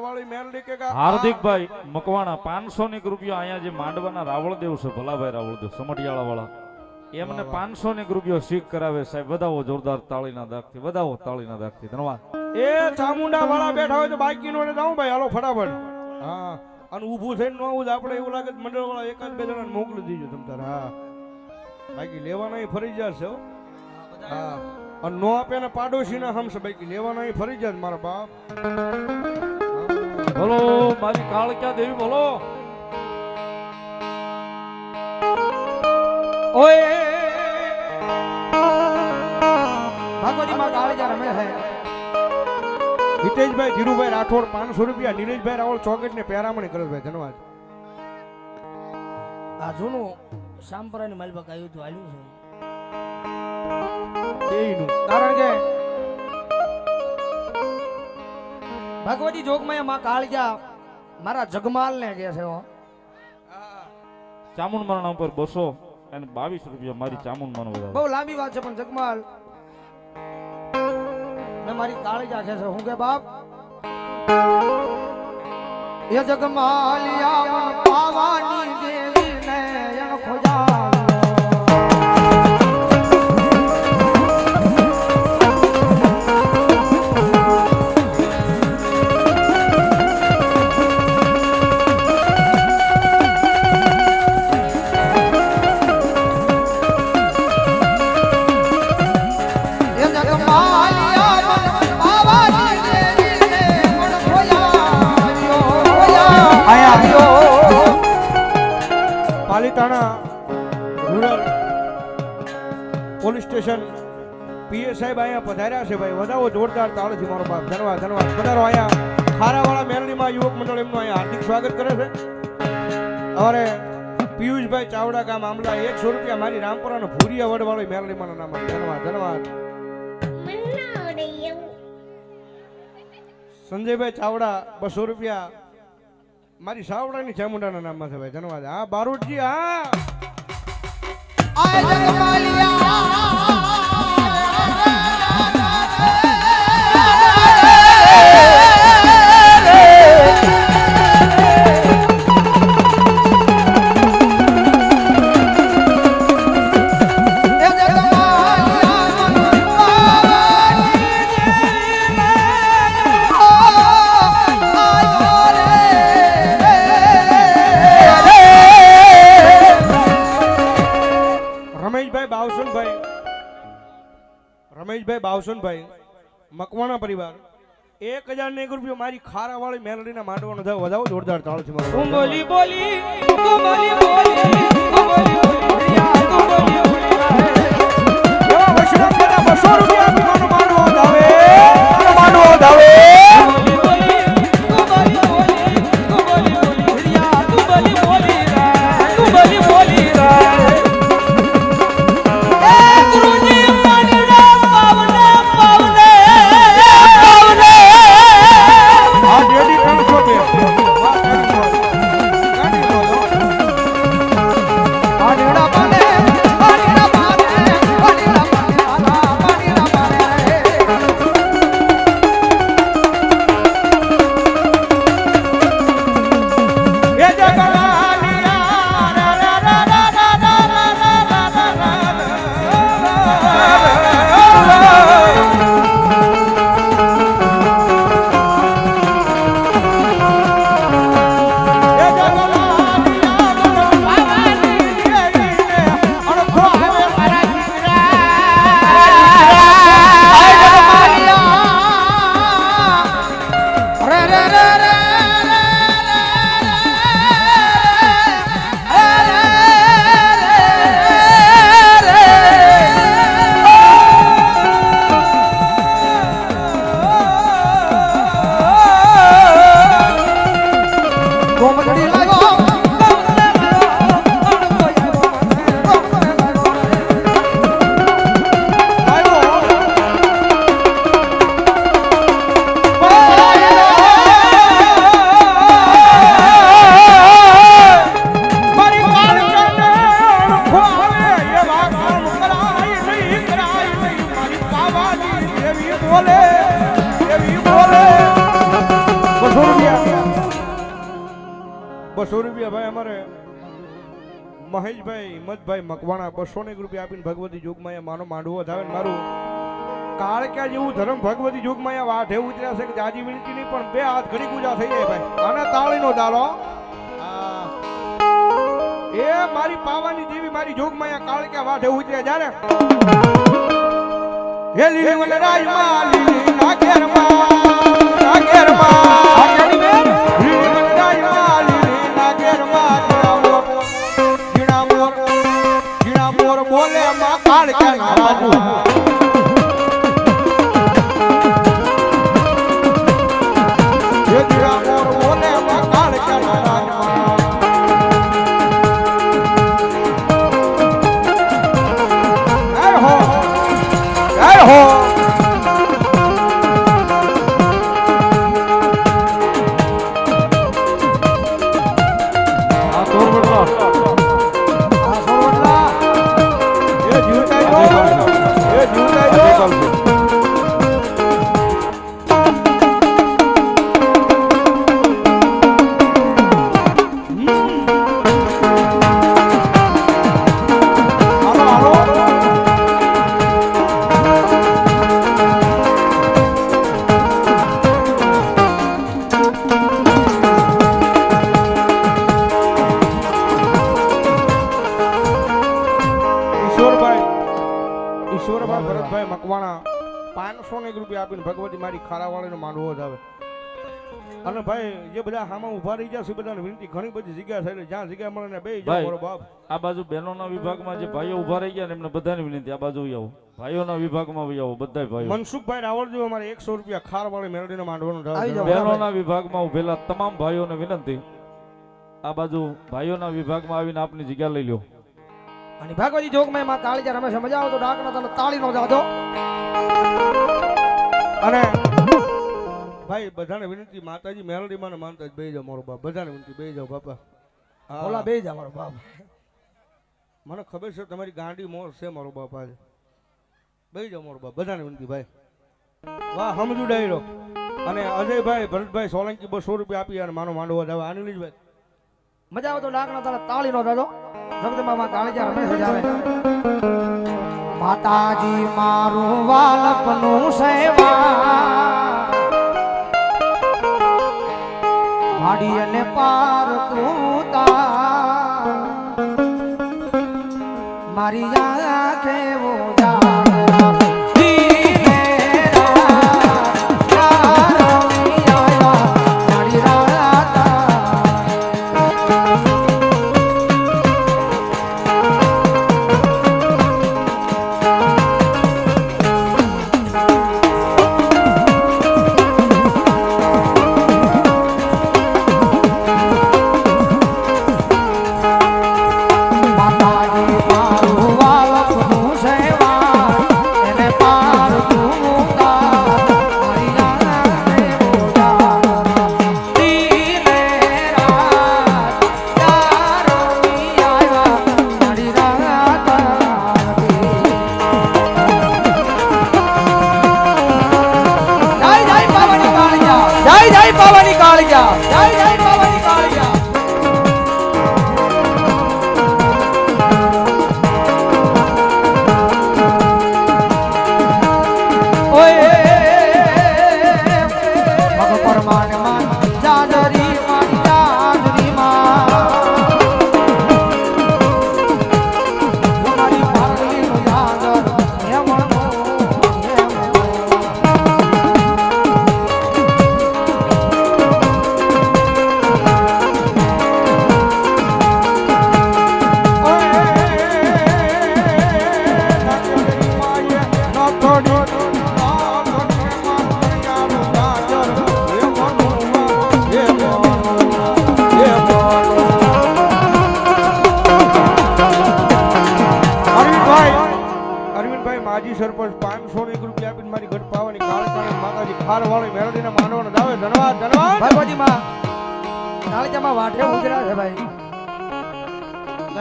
ખારાવાળી મેલડી કે હાર્દિકભાઈ મકવાણા પાંચસો ની રૂપિયો અહીંયા જે માંડવાના રાવળદેવ છે ભલાભાઈ રાવળદેવ સમઢિયાળા વાળા એમને પાંચસો ની રૂપિયો શીખ કરાવે સાહેબ વધાવો જોરદાર તાળીના દાખથી વધાવો તાળીના દાખથી ધન્યવાદ. એ ચામુંડા વાળા બેઠા હોય તો બાકી નો જાઉં ભાઈ હાલો ફટાફટ. હા અને ઊભું થઈને ન આવું આપણે એવું લાગે મંડળ વાળા એકાદ બે જણાને મોકલી દીજો તમ તારે હા. બાકી લેવાના ફરી જશે હો. હા. અને નો આપે ને પાડોશીના હમશે બાકી લેવાના ફરી જાય મારા બાપ. બોલો મારી કાળક્યા દેવી બોલો. ઓય! ભગવતી માં કાળજા રમે છે. હિતેશભાઈ ધીરુભાઈ રાઠોડ પાંચસો રૂપિયા નીરજભાઈ રાવળ ચોકટ ને પેરામણી કરે ભાઈ ધન્યવાદ. આ જૂનું સાંપરાની માલબક આવ્યું હતું આવ્યું છે. કારણ કે ભગવતી જોગમાં માં કાળજા મારા જગમાલ ને કે છે ચામુંડ મરણા ઉપર બસો અને બાવીસ રૂપિયા મારી ચામુંડ માનો વધારે. બહુ લાંબી વાત છે પણ જગમાલ. મેં મારી કાળજા કે છે હું કે બાપ? એ જગમાલિયા પાવાની પીએ સાહેબ અહીંયા પધાર્યા છે ભાઈ. વધાવો જોરદાર તાળથી મારો બાપ. ધન્યવાદ ધન્યવાદ. પધારો અહીંયા. ખારાવાળા મેલડીમાં યુવક મંડળ એમનું અહીંયા હાર્દિક સ્વાગત કરે છે. અમારે પિયુષભાઈ ચાવડા ગામ આમલા એકસો રૂપિયા મારી રામપુરાનો ભૂરિયા વડવાળો મેલડીમાં નામ ધન્યવાદ ધન્યવાદ. સંજયભાઈ ચાવડા બસો રૂપિયા. મારી સાવડાની ચામુંડાના નામમાં છે ભાઈ. ધન્યવાદ. હા, બારોટજી, હા. રમેશભાઈ બાવસુનભાઈ. રમેશભાઈ બાવસુનભાઈ. મકવાણા પરિવાર. એક હજાર ને એક રૂપિયા મારી ખારા વાળી મેલડી ના માંડવાનો થાય વધાવો જોરદાર તાળ છે રૂપિયા બસો રૂપિયા આપીને ભગવતી જોગમાં માનો માંડવો વધાવે ને મારું. કાળક્યા જેવું ધર્મ ભગવતી જોગમાં વાઢે ઉતર્યા છે કે જાજી વિનંતી નહીં, પણ બે હાથ ઘડી ગુજા થઈ જાય ભાઈ. આને તાળીનો ડાલો એ મારી પાવાની દેવી મારી જોગમાં કાળક્યા વાઢે ઉતર્યા જ્યારે હે લીલી વનરાજમાં લીલી નાગેરમાં નાગેરમાં કાળક્યા મકવાણા પાંચસો ને એક રૂપિયા આપીને ભગવતી મારી ખારાવાળીનો માંડવો જ આવે. અને ભાઈ જે બધા હામાં ઊભા રહી જશે છે બધાને વિનંતી ઘણી બધી જગ્યા છે એટલે જ્યાં જગ્યા મળે ને બે મારો બાપ. આ બાજુ બહેનોના વિભાગમાં જે ભાઈઓ ઊભા રહી ગયા ને એમને બધાને વિનંતી આ બાજુ આવો. ભાઈઓના વિભાગમાં ભાઈ આવો બધા ભાઈઓ. મનસુખભાઈ રાવળજી અમારે એકસો રૂપિયા ખારવાળી મેળવીને માંડવાનો. બહેનોના વિભાગમાં ઉભેલા તમામ ભાઈઓને વિનંતી આ બાજુ ભાઈઓના વિભાગમાં આવીને આપની જગ્યા લઈ લ્યો. અને ભાગવતી જોગમાં માં કાળીજા રમેશ મજા આવે તો ડાકના તને તાળી નો જાજો અને ભાઈ બધાને વિનંતી માતાજી મેલડીમાં ને માનતા જ જાવ જાઓ મારો બાપ. બધાને વિનંતી બે જાઓ બાપા. હા. ઓલા બે જાવ મારો બાપ. મને ખબર છે તમારી ગાંડી મોર છે મારો બાપ આજે. બે જાઓ મારો બાપ. બધાને વિનંતી ભાઈ. વાહ સમજુ ડાયરો. અને અજયભાઈ ભરતભાઈ સોલંકી બસો રૂપિયા આપી અને માનો માંડવો જાવ. ભાઈ મજા આવતો ડાક નો તાળી નો જાજો જગદંબા મામા કાળજા રમેશ જાવે માતાજી, મારું વાલપનું સેવા. માડી અને પાર તું તા મારી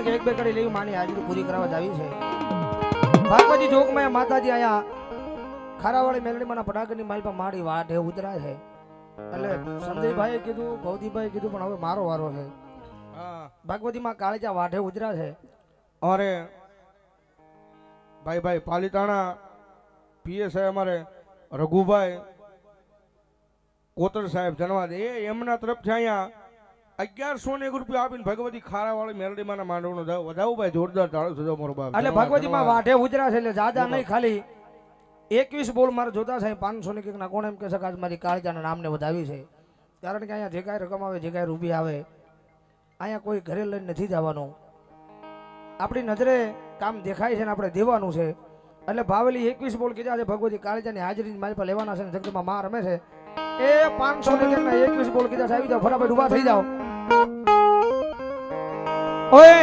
કારણ કે એક બે કડી લેવી માની હાજરી પૂરી કરાવવા જાવી છે. ભાગવતી જોગમાં માતાજી અહીંયા ખારાવાળી મેલડીમાંના પટાકરની માલ પર મારી વાઢે ઉતરા છે એટલે સંજયભાઈએ કીધું ભવદીભાઈએ કીધું પણ હવે મારો વારો છે ભગવતીમાં કાળીજા વાઢે ઉતરા છે. અરે ભાઈ ભાઈ પાલીતાણા પીએ સાહેબ અમારે રઘુભાઈ કોતર સાહેબ જનવાદ એ એમના તરફથી અહીંયા. અગિયારસો ને એક રૂપિયા આપીને ભગવતી ખારાવાળી મેલડીમાં માંડવનો વધાવું ભાઈ જોરદાર તાળો સજો મારો બાપ. એટલે ભગવતી ધન્યવાદ. વાઢે ઉજરા છે એટલે જાદા નહીં ખાલી. એકવીસ બોલ મારે જોતા છે પાંચસો કંઈક ના કોણ એમ કે શકાય મારી કાળજાના નામને વધાવી છે. કારણ કે અહીંયા જે કાંઈ રકમ આવે જે કાંઈ રૂપિયા આવે અહીંયા કોઈ ઘરે લઈને નથી જવાનું. આપણી નજરે કામ દેખાય છે ને આપણે દેવાનું છે. એટલે ભાવેલી એકવીસ બોલ કીધા છે ભગવતી કાળજાની હાજરી મારી પાસે લેવાના છે ને જગતમાં માં રમે છે. એ પાંચસો ને એકવીસ બોલ કીધા છે આવી જાઓ ફટાફટ ઊભા થઈ જાઓ. ઓય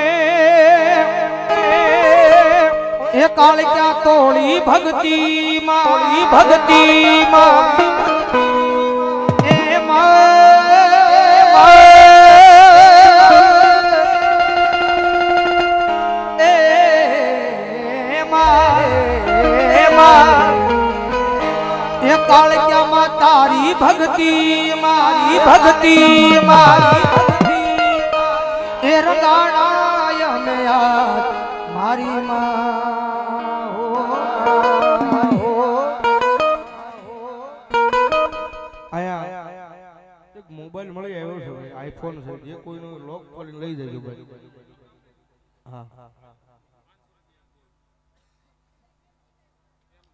એ કાળિકા તોડી ભક્તિ મારી ભક્તિ એ એ કાળિયામાં તારી ભક્તિ મારી ભક્તિ મારી આઈફોન છે જે કોઈનો લોક ખોલીને લઈ જજો ભાઈ. હા.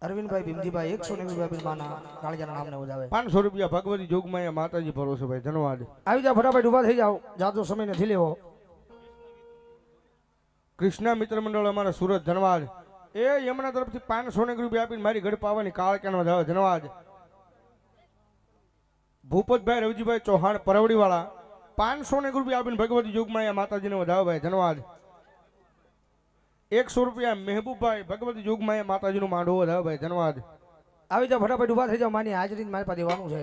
અરવિંદભાઈ ભીમજીભાઈ એકસો ને રૂપિયા માના કાળજાના નામને વધાવે પાંચસો રૂપિયા ભગવતી જોગમાં માતાજી ભરોસે ભાઈ ધન્યવાદ. આવી જાઓ ફટાફટ ઊભા થઈ જાઓ. જાજો સમય નથી લેવો. કૃષ્ણા મિત્ર મંડળ અમારા સુરત ધન્યવાદ. એ એમના તરફથી પાંચસો ને રૂપિયા આપીને મારી ઘડ પાવાની કાળ કેનો વધાવે ધન્યવાદ. ભૂપતભાઈ રવજીભાઈ ચૌહાણ પરવડીવાળા. પાંચસો ને રૂપિયા આપીને ભગવતી જોગમાં માતાજીને વધાવે ભાઈ, ધન્યવાદ. એકસો રૂપિયા મહેબૂબભાઈ ભગવતી જોગમાં માતાજીનું માંડવો વધાવે ધન્યવાદ. આવી જાઓ, ફટાફટ ઊભા થઈ જાઓ, માની હાજરી મારી પાસે દેવાનું છે.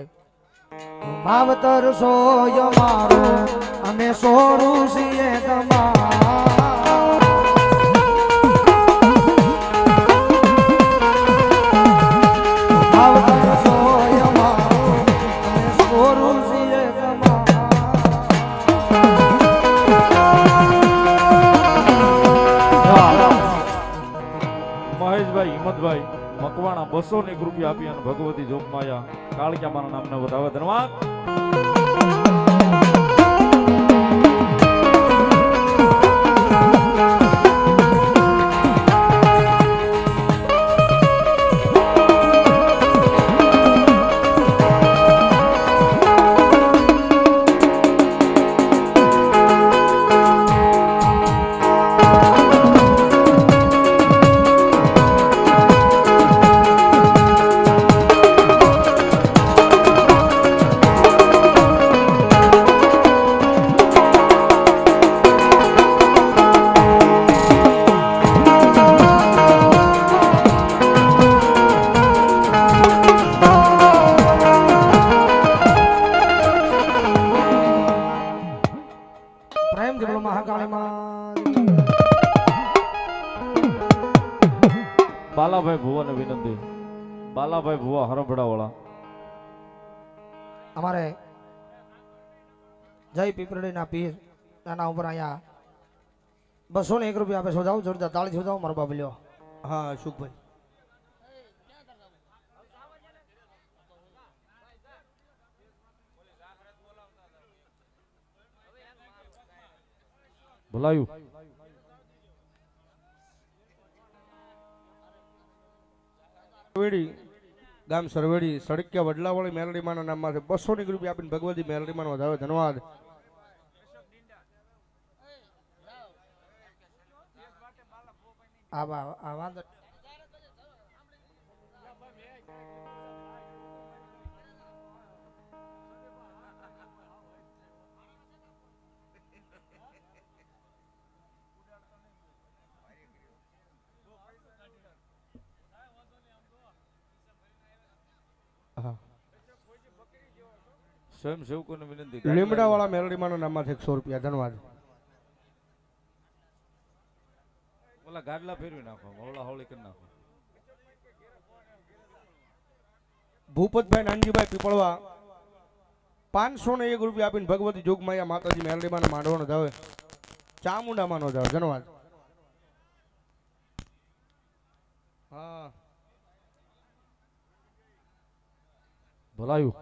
માવતર સોય મારો, અમે સોરું છીએ તમારા. કાળિયા માના નામને બાલાભાઈ ભુવા હરભડા અમારે જય પીપળડીના પીર નાના ઉપર અહીંયા બસો ને એક રૂપિયા આપે શોધાવું જોરદાર તાળી શોધાવ મારો બાપ લ્યો. હા અશુકભાઈ. બોલાયું. સરવેડી ગામ સરવેડી, સડક્યા વડલાવાળી મેલડીમાના નામમાંથી બસો ની રૂપિયા આપીને ભગવતી મેલડીમાનો વધાવે ધન્યવાદ. આ વા- સ્વયંસેવકોને વિનંતી લીમડાવાળા મેલડીમાના નામમાંથી એકસો રૂપિયા ધન્યવાદ ઓલા ગાડલા ફેરવી નાખો ઓલા હોળી કરી નાખો. ભૂપતભાઈ નાનજીભાઈ પીપળવા પાંચસો ને એક રૂપિયા આપીને ભગવતી જોગમાયા માતાજી મેલડીમાં માંડવાનો જાવે ચામુંડામાં નો જાવ ધન્યવાદ હા. ભલાયું.